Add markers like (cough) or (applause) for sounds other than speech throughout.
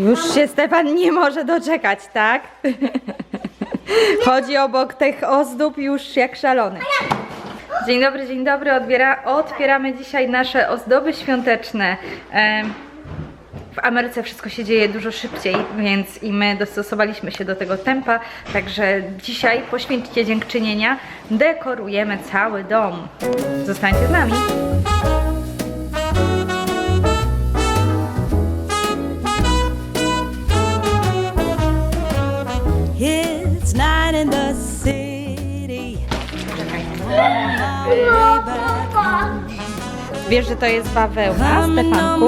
Już się Stefan nie może doczekać, tak? (laughs) Chodzi obok tych ozdób już jak szalony. Dzień dobry, dzień dobry. Odbiera, otwieramy dzisiaj nasze ozdoby świąteczne. W Ameryce wszystko się dzieje dużo szybciej, więc i my dostosowaliśmy się do tego tempa. Także dzisiaj po święcie dziękczynienia dekorujemy cały dom. Zostańcie z nami. Wiesz, że to jest bawełna, my Stefanku?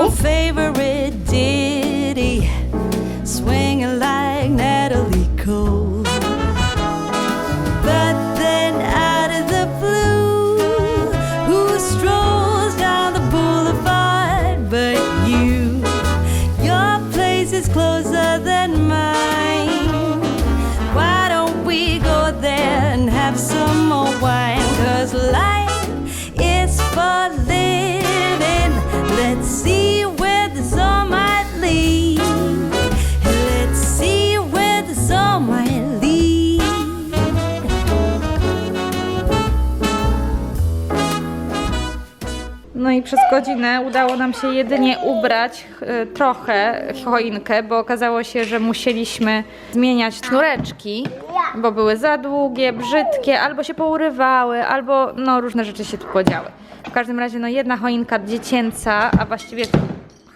I przez godzinę udało nam się jedynie ubrać e, trochę choinkę, bo okazało się, że musieliśmy zmieniać sznureczki, bo były za długie, brzydkie, albo się pourywały, albo no różne rzeczy się tu podziały. W każdym razie no jedna choinka dziecięca, a właściwie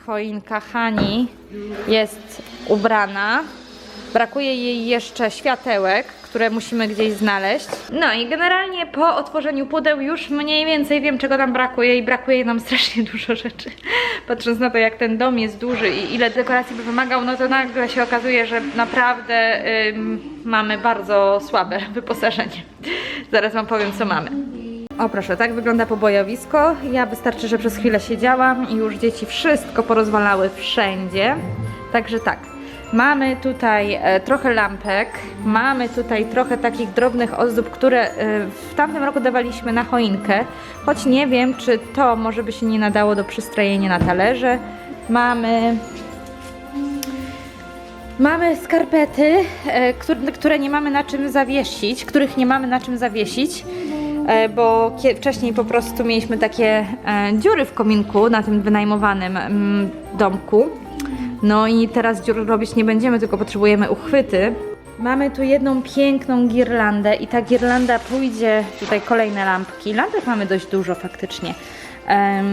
choinka Hani jest ubrana. Brakuje jej jeszcze światełek, które musimy gdzieś znaleźć. No i generalnie po otworzeniu pudeł już mniej więcej wiem, czego nam brakuje i brakuje nam strasznie (laughs) dużo rzeczy. Patrząc na to, jak ten dom jest duży i ile dekoracji by wymagał, no to nagle się okazuje, że naprawdę ym, mamy bardzo słabe (laughs) wyposażenie. Zaraz Wam powiem, co mamy. O proszę, tak wygląda pobojowisko. Ja wystarczy, że przez chwilę siedziałam i już dzieci wszystko porozwalały wszędzie. Także tak, mamy tutaj e, trochę lampek, mamy tutaj trochę takich drobnych ozdób, które e, w tamtym roku dawaliśmy na choinkę, choć nie wiem, czy to może by się nie nadało do przystrojenia na talerze. Mamy Mamy skarpety, e, które, nie mamy na czym zawiesić, których nie mamy na czym zawiesić, bo wcześniej po prostu mieliśmy takie dziury w kominku na tym wynajmowanym mm, domku. No i teraz dziur robić nie będziemy, tylko potrzebujemy uchwyty. Mamy tu jedną piękną girlandę i ta girlanda pójdzie, tutaj kolejne lampki. Lampek mamy dość dużo faktycznie. Em,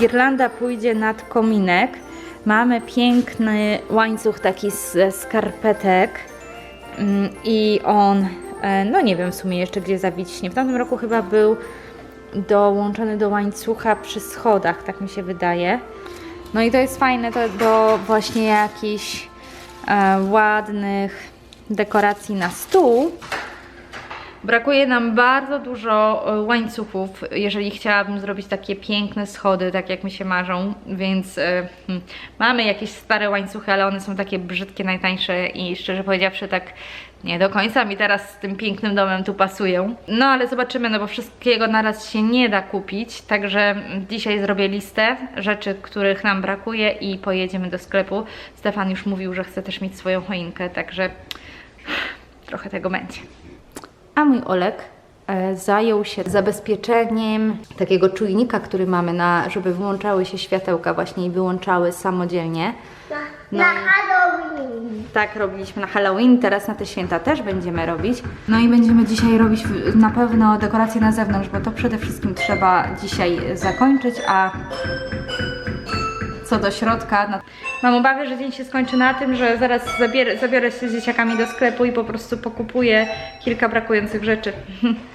girlanda pójdzie nad kominek. Mamy piękny łańcuch taki z skarpetek Mm, i on, e, no nie wiem w sumie jeszcze gdzie zawiśnie. W tamtym roku chyba był dołączony do łańcucha przy schodach, tak mi się wydaje. No i to jest fajne to do właśnie jakichś e, ładnych dekoracji na stół. Brakuje nam bardzo dużo e, łańcuchów, jeżeli chciałabym zrobić takie piękne schody, tak jak mi się marzą, więc hmm, mamy jakieś stare łańcuchy, ale one są takie brzydkie, najtańsze i szczerze powiedziawszy tak nie do końca mi teraz z tym pięknym domem tu pasują. No ale zobaczymy, no bo wszystkiego naraz się nie da kupić, także dzisiaj zrobię listę rzeczy, których nam brakuje i pojedziemy do sklepu. Stefan już mówił, że chce też mieć swoją choinkę, także trochę tego będzie. A mój Olek e, zajął się zabezpieczeniem takiego czujnika, który mamy na, żeby wyłączały się światełka właśnie i wyłączały samodzielnie. Na, na Halloween. Tak robiliśmy na Halloween, teraz na te święta też będziemy robić. No i będziemy dzisiaj robić na pewno dekoracje na zewnątrz, bo to przede wszystkim trzeba dzisiaj zakończyć, a co do środka. No, mam obawy, że dzień się skończy na tym, że zaraz zabier- zabiorę się z dzieciakami do sklepu i po prostu pokupuję kilka brakujących rzeczy. (laughs)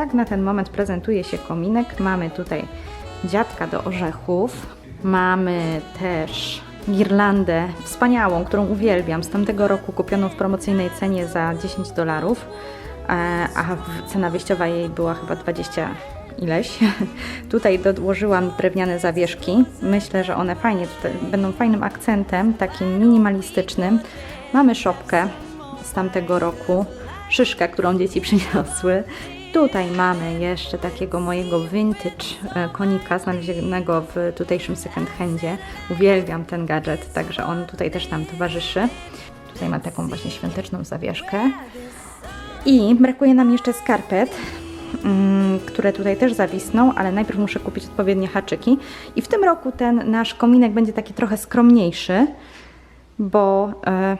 tak na ten moment prezentuje się kominek. Mamy tutaj dziadka do orzechów. Mamy też girlandę wspaniałą, którą uwielbiam, z tamtego roku kupioną w promocyjnej cenie za 10 dolarów, e, a cena wyjściowa jej była chyba 20 ileś. (laughs) tutaj dołożyłam drewniane zawieszki. Myślę, że one fajnie będą fajnym akcentem, takim minimalistycznym. Mamy szopkę z tamtego roku, szyszkę, którą dzieci (laughs) przyniosły. Tutaj mamy jeszcze takiego mojego vintage e, konika znalezionego w tutejszym second handzie. Uwielbiam ten gadżet, także on tutaj też nam towarzyszy. Tutaj ma taką właśnie świąteczną zawieszkę. I brakuje nam jeszcze skarpet, mm, które tutaj też zawisną, ale najpierw muszę kupić odpowiednie haczyki. I w tym roku ten nasz kominek będzie taki trochę skromniejszy, bo e,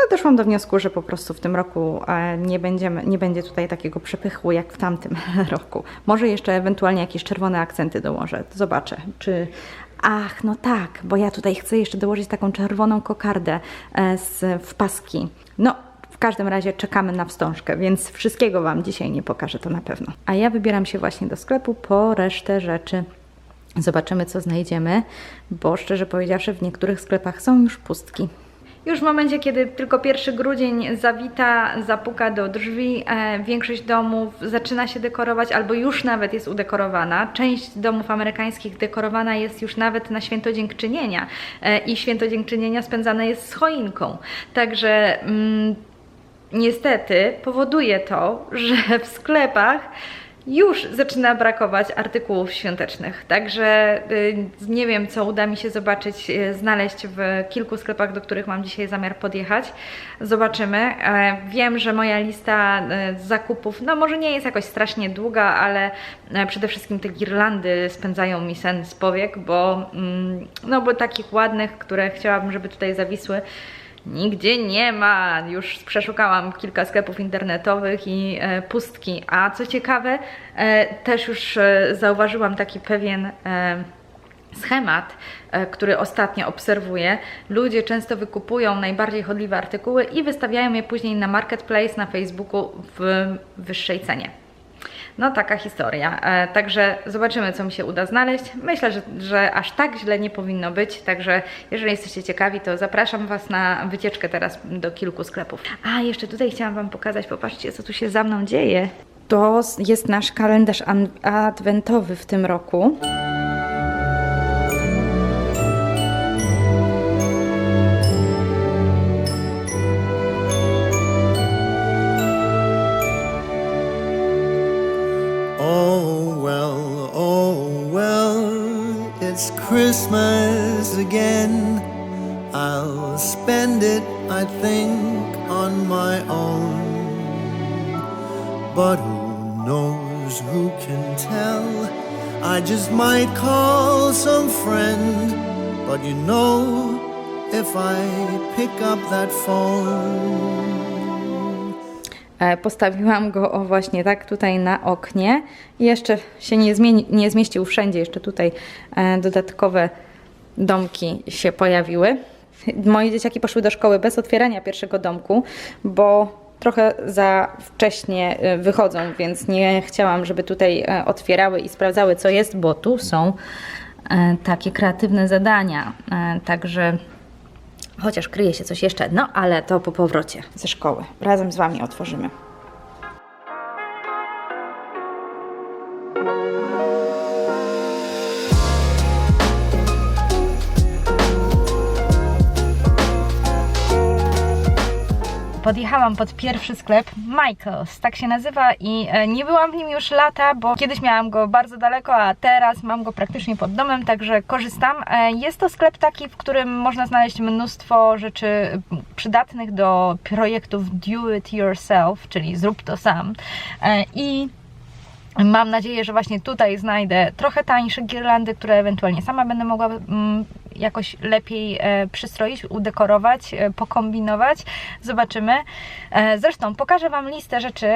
no, doszłam do wniosku, że po prostu w tym roku e, nie, będziemy, nie będzie tutaj takiego przepychu jak w tamtym (laughs) roku. Może jeszcze ewentualnie jakieś czerwone akcenty dołożę. Zobaczę, czy. Ach, no tak, bo ja tutaj chcę jeszcze dołożyć taką czerwoną kokardę e, z, w paski. No, w każdym razie czekamy na wstążkę, więc wszystkiego Wam dzisiaj nie pokażę, to na pewno. A ja wybieram się właśnie do sklepu po resztę rzeczy. Zobaczymy, co znajdziemy, bo szczerze powiedziawszy, w niektórych sklepach są już pustki. Już w momencie, kiedy tylko 1 grudzień zawita, zapuka do drzwi, e, większość domów zaczyna się dekorować albo już nawet jest udekorowana. Część domów amerykańskich dekorowana jest już nawet na święto dziękczynienia e, i święto dziękczynienia spędzane jest z choinką. Także mm, niestety powoduje to, że w sklepach już zaczyna brakować artykułów świątecznych. Także y, nie wiem, co uda mi się zobaczyć, y, znaleźć w kilku sklepach, do których mam dzisiaj zamiar podjechać. Zobaczymy. E, Wiem, że moja lista e, zakupów, no może nie jest jakoś strasznie długa, ale e, przede wszystkim te girlandy spędzają mi sen z powiek, bo, mm, no bo takich ładnych, które chciałabym, żeby tutaj zawisły, Nigdzie nie ma. Już przeszukałam kilka sklepów internetowych i e, pustki. A co ciekawe, e, też już e, zauważyłam taki pewien e, schemat, e, który ostatnio obserwuję. Ludzie często wykupują najbardziej chodliwe artykuły i wystawiają je później na marketplace na Facebooku w wyższej cenie. No taka historia. E, także zobaczymy, co mi się uda znaleźć. Myślę, że, że aż tak źle nie powinno być. Także jeżeli jesteście ciekawi, to zapraszam Was na wycieczkę teraz do kilku sklepów. A jeszcze tutaj chciałam Wam pokazać, popatrzcie, co tu się za mną dzieje. To jest nasz kalendarz adwentowy w tym roku. Postawiłam go o właśnie tak tutaj na oknie. Jeszcze się nie, zmieni, nie zmieścił wszędzie, jeszcze tutaj e, dodatkowe domki się pojawiły. Moje dzieciaki poszły do szkoły bez otwierania pierwszego domku, bo trochę za wcześnie e, wychodzą, więc nie chciałam, żeby tutaj e, otwierały i sprawdzały, co jest, bo tu są e, takie kreatywne zadania. E, Także Chociaż kryje się coś jeszcze, no ale to po powrocie ze szkoły. Razem z Wami otworzymy. Podjechałam pod pierwszy sklep Michaels, tak się nazywa i e, nie byłam w nim już lata, bo kiedyś miałam go bardzo daleko, a teraz mam go praktycznie pod domem, także korzystam. E, Jest to sklep taki, w którym można znaleźć mnóstwo rzeczy przydatnych do projektów do it yourself, czyli zrób to sam. E, I Mam nadzieję, że właśnie tutaj znajdę trochę tańsze girlandy, które ewentualnie sama będę mogła mm, jakoś lepiej e, przystroić, udekorować, e, pokombinować. Zobaczymy. E, zresztą pokażę Wam listę rzeczy.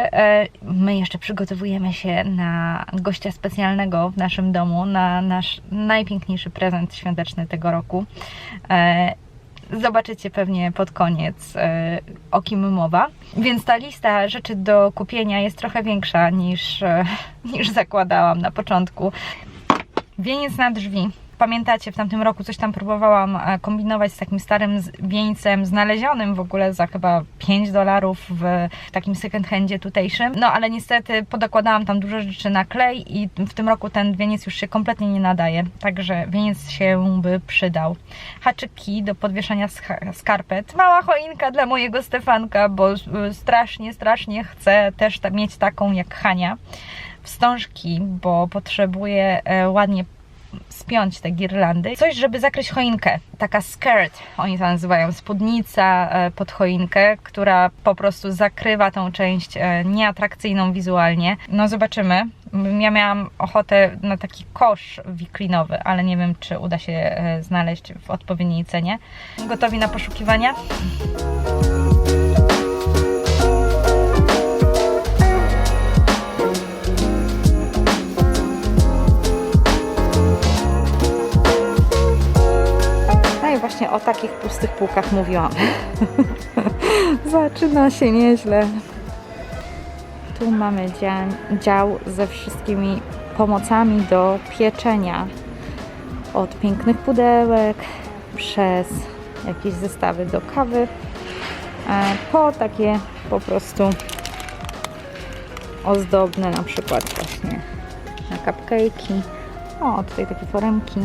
My jeszcze przygotowujemy się na gościa specjalnego w naszym domu, na nasz najpiękniejszy prezent świąteczny tego roku. Zobaczycie pewnie pod koniec, o kim mowa. Więc ta lista rzeczy do kupienia jest trochę większa niż, (laughs) niż zakładałam na początku. Wieniec na drzwi. Pamiętacie, w tamtym roku coś tam próbowałam e, kombinować z takim starym wieńcem, znalezionym w ogóle za chyba 5 dolarów w takim second handzie tutejszym. No ale niestety podokładałam tam dużo rzeczy na klej i w tym roku ten wieniec już się kompletnie nie nadaje. Także wieniec się by przydał. Haczyki do podwieszania sk- skarpet. Mała choinka dla mojego Stefanka, bo y, strasznie, strasznie chcę też mieć taką jak Hania. Wstążki, bo potrzebuję e, ładnie spiąć te girlandy. Coś, żeby zakryć choinkę. Taka skirt, oni to nazywają, spódnica e, pod choinkę, która po prostu zakrywa tą część e, nieatrakcyjną wizualnie. No zobaczymy. Ja miałam ochotę na taki kosz wiklinowy, ale nie wiem, czy uda się e, znaleźć w odpowiedniej cenie. Gotowi na poszukiwania? Właśnie o takich pustych półkach mówiłam. (laughs) Zaczyna się nieźle. Tu mamy dział, dział ze wszystkimi pomocami do pieczenia. Od pięknych pudełek, przez jakieś zestawy do kawy, e, po takie po prostu ozdobne, na przykład właśnie na cupcake'i. O, tutaj takie foremki.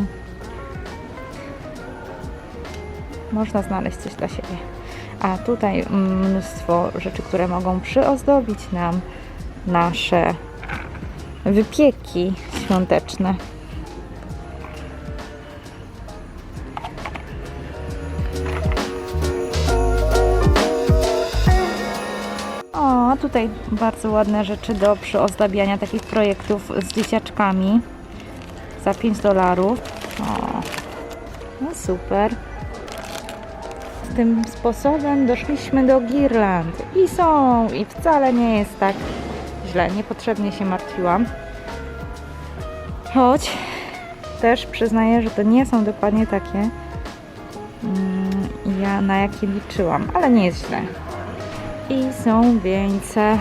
Można znaleźć coś dla siebie. A tutaj mnóstwo rzeczy, które mogą przyozdobić nam nasze wypieki świąteczne. O, tutaj bardzo ładne rzeczy do przyozdabiania takich projektów z dzieciaczkami za 5 dolarów. O, no super tym sposobem doszliśmy do girland. I są, i wcale nie jest tak źle. Niepotrzebnie się martwiłam. Choć też przyznaję, że to nie są dokładnie takie, mm, ja na jakie liczyłam, ale nie jest źle. I są wieńce.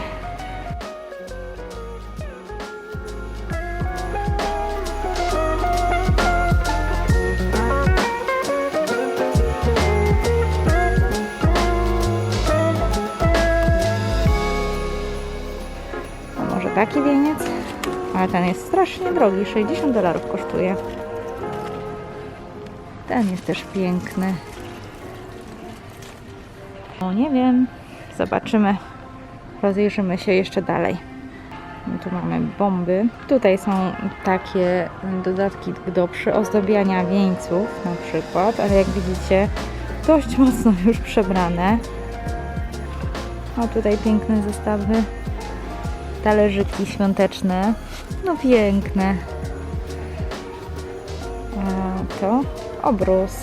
Ten jest strasznie drogi, 60 dolarów kosztuje. Ten jest też piękny. O, nie wiem. Zobaczymy. Rozejrzymy się jeszcze dalej. No Tu mamy bomby. Tutaj są takie dodatki do przyozdabiania wieńców na przykład, ale jak widzicie dość mocno (laughs) już przebrane. O, tutaj piękne zestawy talerzyki świąteczne. No piękne. A to obrus.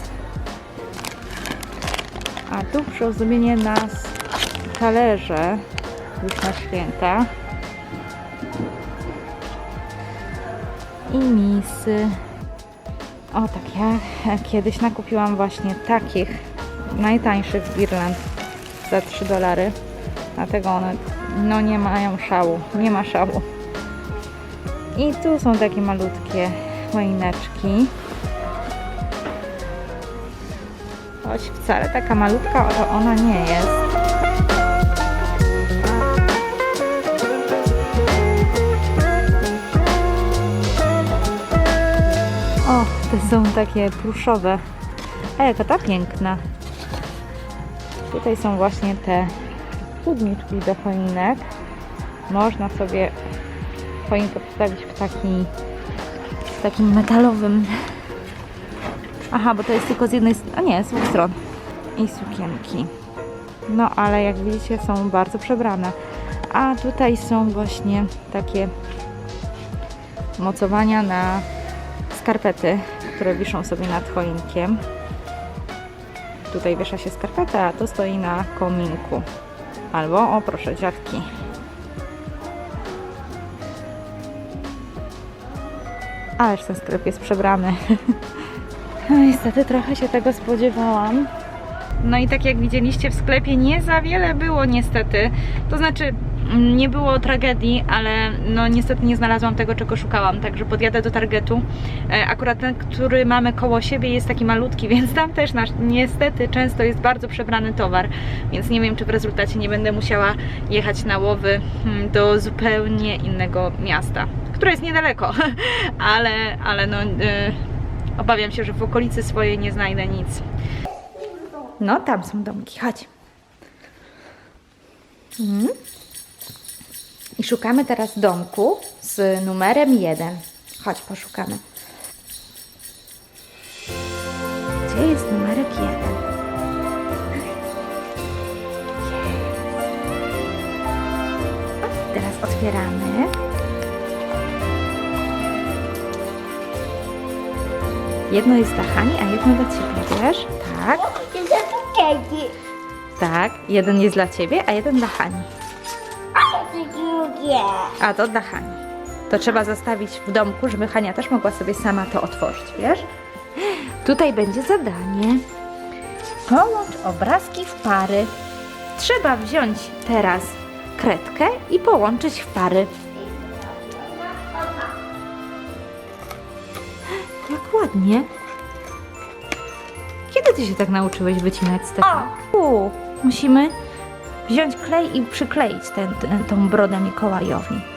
A tu przyozdobienie nas talerze już na święta. I misy. O tak, ja kiedyś nakupiłam właśnie takich najtańszych z Irland za 3 dolary. Dlatego one no nie mają szału, nie ma szału. I tu są takie malutkie choineczki. Choć wcale taka malutka to ona nie jest. O, te są takie pluszowe. A jaka ta piękna. Tutaj są właśnie te spódniczki do choinek. Można sobie choinkę postawić w taki w takim metalowym. Aha, bo to jest tylko z jednej strony, a nie, z dwóch stron. I sukienki. No ale jak widzicie są bardzo przebrane. A tutaj są właśnie takie mocowania na skarpety, które wiszą sobie nad choinkiem. Tutaj wiesza się skarpeta, a to stoi na kominku. Albo, o proszę, dziadki. Ależ ten sklep jest przebrany. (laughs) No niestety trochę się tego spodziewałam. No i tak jak widzieliście w sklepie nie za wiele było niestety. To znaczy nie było tragedii, ale no niestety nie znalazłam tego, czego szukałam, także podjadę do Targetu. E, Akurat ten, który mamy koło siebie jest taki malutki, (laughs) więc tam też nasz niestety często jest bardzo przebrany towar, więc nie wiem, czy w rezultacie nie będę musiała jechać na łowy mm, do zupełnie innego miasta, które jest niedaleko, (laughs) ale, ale no... e, Obawiam się, że w okolicy swojej nie znajdę nic. No, tam są domki, chodź. Mhm. I szukamy teraz domku z numerem 1. Chodź, poszukamy. Gdzie jest numerek 1? Teraz otwieramy. Jedno jest dla Hani, a jedno dla Ciebie, wiesz? Tak, tak. Jeden jest dla Ciebie, a jeden dla Hani. A to drugie. A to dla Hani. To trzeba zostawić w domku, żeby Hania też mogła sobie sama to otworzyć, wiesz? Tutaj będzie zadanie. Połącz obrazki w pary. Trzeba wziąć teraz kredkę i połączyć w pary. Jak ładnie. Kiedy ty się tak nauczyłeś wycinać Stefan? U, musimy wziąć klej i przykleić ten, tą brodę Mikołajowi.